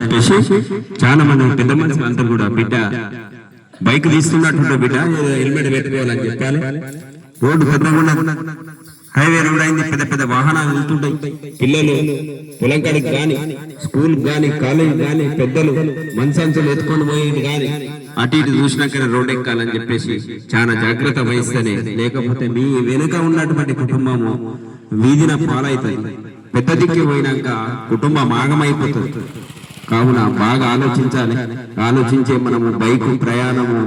చెప్పేసి చాలా మంది పెద్ద మంది అంతా కూడా బిడ్డ బైక్ తీసుకున్నట్టు బిడ్డ హెల్మెట్ పెట్టుకోవాలని చెప్పాలి. రోడ్డు పెద్దగా హైవే రోడ్ అయింది పెద్ద పెద్ద వాహనాలు వెళ్తుంటాయి. పిల్లలు పొలం కాడికి కానీ స్కూల్ గాని కాలేజ్ కానీ పెద్దలు మనసంచులు ఎత్తుకొని పోయేది కానీ అటు ఇటు చూసినాకనే రోడ్ ఎక్కాలని చెప్పేసి చాలా జాగ్రత్త వహిస్తేనే లేకపోతే మీ వెనుక ఉన్నటువంటి కుటుంబము వీధిన పాలవుతుంది పెద్ద దిక్కి పోయినాక కుటుంబం ఆగమైపోతుంది. కావున బాగా ఆలోచించాలి. ఆలోచించే మనము బైక్ ప్రయాణము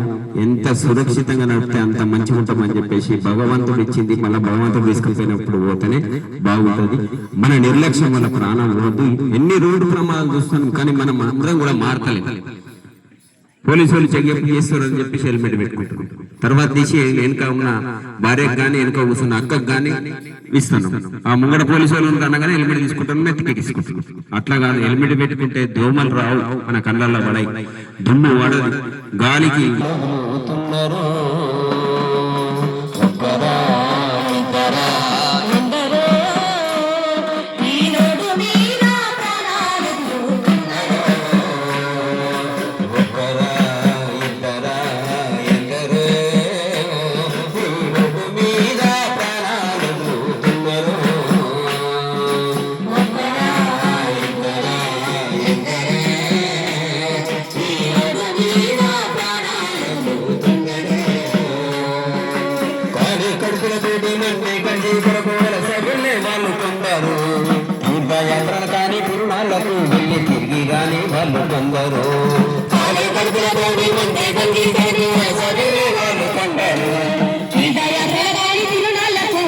ఎంత సురక్షితంగా నడిపితే అంత మంచిగా ఉంటామని చెప్పేసి భగవంతుడు ఇచ్చింది. మళ్ళీ భగవంతుడు తీసుకుపోయినప్పుడు పోతేనే బాగుంటది. మన నిర్లక్ష్యం మన ప్రాణం పోద్దు ఎన్ని రోడ్డు ప్రమాదాలు చూస్తున్నాం కానీ మనం అందరం కూడా మారతలేదు పోలీసులు చెక్ చేస్తారు అని చెప్పేసి హెల్మెట్ పెట్టుకుంటున్నాం తర్వాత తీసి వెనుక ఉన్న భార్యకు కానీ వెనుక కూర్చున్న అక్కకు కానీ ఇస్తున్నాం ఆ ముంగడ పోలీసు వాళ్ళు అనగానే హెల్మెట్ తీసుకుంటాను నెత్తికి తీసుకుంటున్నాం అట్లా కాదు హెల్మెట్ పెట్టుకుంటే దోమలు రావు మన కళ్ళల్లో పడాయి. దుమ్ము పడదు గాలికి మంది కంటి కొరకోల వాళ్ళు కొందరు తీర్థయాత్రలు కాని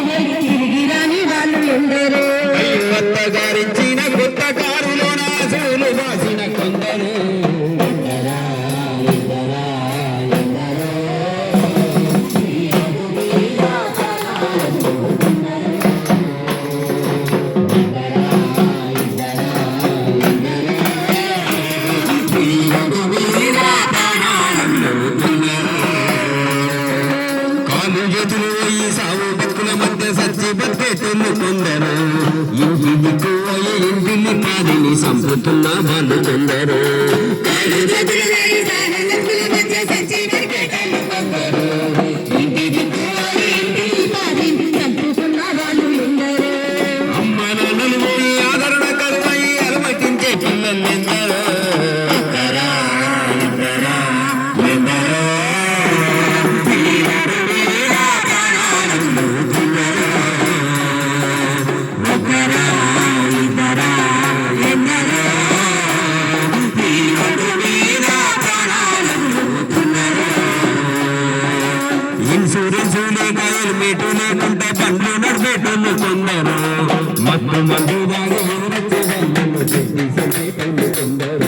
వెళ్ళి తిరిగి వాళ్ళు కొందరు సచ్చి బతికేటోళ్ళు కొందరు ఇంటి కోయ ఇంటిని పాదిని సంపుతున్న వాళ్ళు కొందరు బండ్లు నడిపేటోళ్ళు కొందరు మత్తు మందు దాగి ఊరొచ్చే బండ్లు కొందరు